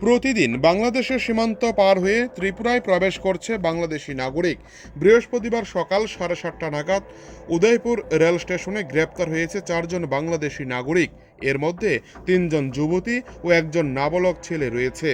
প্রতিদিন বাংলাদেশের সীমান্ত পার হয়ে ত্রিপুরায় প্রবেশ করছে বাংলাদেশি নাগরিক। বৃহস্পতিবার সকাল সাড়ে সাতটা নাগাদ উদয়পুর রেল স্টেশনে গ্রেপ্তার হয়েছে চারজন বাংলাদেশি নাগরিক। এর মধ্যে তিনজন যুবতী ও একজন নাবালক ছেলে রয়েছে।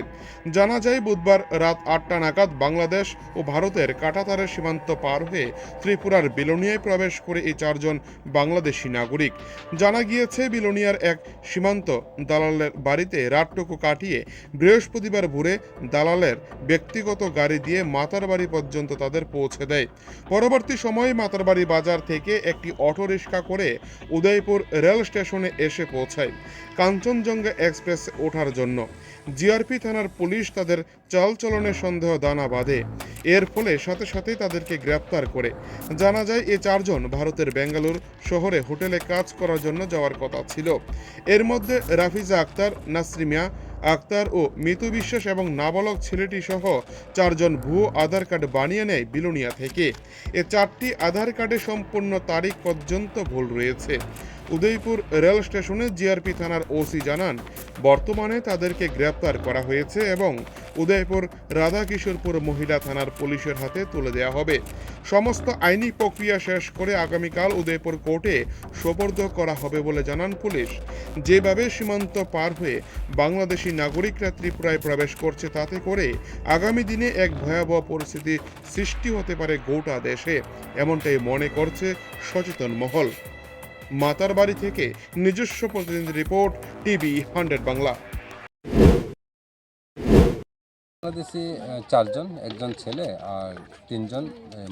জানা যায়, বুধবার রাত আটটা নাগাদ বাংলাদেশ ও ভারতের কাটাতারের সীমান্ত পার হয়ে ত্রিপুরার বিলোনিয়ায় প্রবেশ করে এই চারজন বাংলাদেশি নাগরিক। জানা গিয়েছে, বিলোনিয়ার এক সীমান্ত দালালের বাড়িতে রাতটুকু কাটিয়ে বৃহস্পতিবার ভোরে দালালের ব্যক্তিগত গাড়ি দিয়ে মাতারবাড়ি পর্যন্ত তাদের পৌঁছে দেয়। পরবর্তী সময়ে মাতারবাড়ি বাজার থেকে একটি অটোরিকশা করে উদয়পুর রেল স্টেশনে এসে পৌঁছায় কাঞ্চনজঙ্ঘা এক্সপ্রেস ওঠার জন্য। জিআরপি থানার পুলিশ তাদের চালচলনের সন্দেহ দানা বাঁধে। এর ফলে সাথে সাথেই তাদেরকে গ্রেপ্তার করে। জানা যায়, এ চারজন ভারতের বেঙ্গালুর শহরে হোটেলে কাজ করার জন্য যাওয়ার কথা ছিল। এর মধ্যে রাফিজা আক্তার, নাসরিমিয়া আক্তার ও মিতু বিশ্বাস এবং নাবালক ছেলেটি সহ চারজন ভুয়ো আধার কার্ড বানিয়ে নেয় বিলোনিয়া থেকে। এ চারটি আধার কার্ডে সম্পূর্ণ তারিখ পর্যন্ত ভুল রয়েছে। উদয়পুর রেল স্টেশনে জিআরপি থানার ওসি জানান, বর্তমানে তাদেরকে গ্রেপ্তার করা হয়েছে এবং উদয়পুর রাধাকিশোরপুর মহিলা থানার পুলিশের হাতে তুলে দেওয়া হবে। সমস্ত আইনি প্রক্রিয়া শেষ করে আগামীকাল উদয়পুর কোর্টে সোপর্দ করা হবে বলে জানান পুলিশ। যেভাবে সীমান্ত পার হয়ে বাংলাদেশি নাগরিকরা ত্রিপুরায় প্রবেশ করছে তাতে করে আগামী দিনে এক ভয়াবহ পরিস্থিতি সৃষ্টি হতে পারে গোটা দেশে। এমনটাই মনে করছে সচেতন মহল। মাতার বাড়ি থেকে নিজস্ব প্রতিনিধি report, TV hundred Bangla. Bangladeshi চারজন, একজন ছেলে আর তিনজন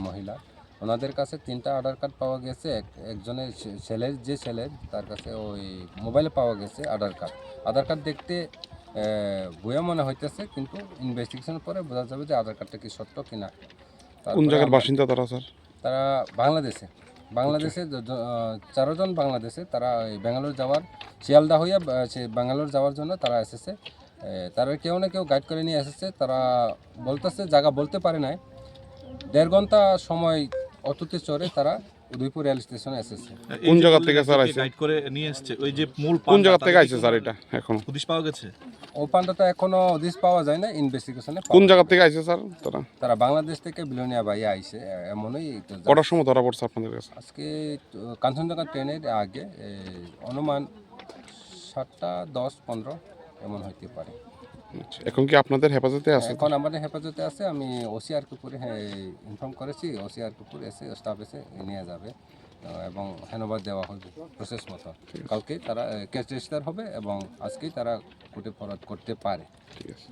মহিলা। ওনাদের কাছে তিনটা আধার কার্ড পাওয়া গেছে এক- একজনের ছেলের যে ছেলের তার কাছে ওই মোবাইলে পাওয়া গেছে আধার কার্ড। আধার কার্ড দেখতে আহ, মনে হইতেছে কিন্তু ইনভেস্টিগেশনের পরে বোঝা যাবে যে আধার কার্ডটা কি সত্য কিনা। কোন জায়গার বাসিন্দা তারা স্যার? তারা বাংলাদেশে। বাংলাদেশে চারজন বাংলাদেশে তারা ওই ব্যাঙ্গালোর যাওয়ার শিয়ালদা হইয়া সে ব্যাঙ্গালোর যাওয়ার জন্য তারা এসেছে। তারা কেউ না কেউ গাইড করে নিয়ে এসেছে তারা বলতেছে জায়গা বলতে পারে নাই। দেড় ঘণ্টা সময় অটোতে চড়ে তারা উদয়পুর রেল স্টেশনে এসেছে। কোন জায়গা থেকে স্যার আইছে? গাইড করে নিয়ে এসেছে ওই যে মূল কোন জায়গা থেকে আইছে স্যার এটা এখন? হদিশ পাওয়া গেছে? ও পান্ডাটা এখনও দিস পাওয়া যায় না ইনভেস্টিগেশনে কোন জায়গা থেকে আইছে স্যার তারা? তারা বাংলাদেশ থেকে বিলোনিয়া বাইয়া আইসে এ- এমনই কটার সময় ধরা পড়ছে আপনাদের কাছে? আজকে কাঞ্চনজঙ্ঘা ট্রেনের আগে অনুমান সাতটা দশ পনেরো এমন হইতে পারে। এখন কি আপনাদের হেফাজতে আছে এখন আমাদের হেফাজতে আছে আমি ওসিআর কুপুরে ইনফর্ম করেছি ওসিআর কুপুর এসে স্টাফ এসে নিয়ে যাবে। এবং হ্যানোভার দেওয়া হবে প্রসেস মতো। কালকে তারা কেস রেজিস্টার হবে এবং আজকেই তারা কোর্টে ফরওয়ার্ড করতে পারে। ঠিক আছে।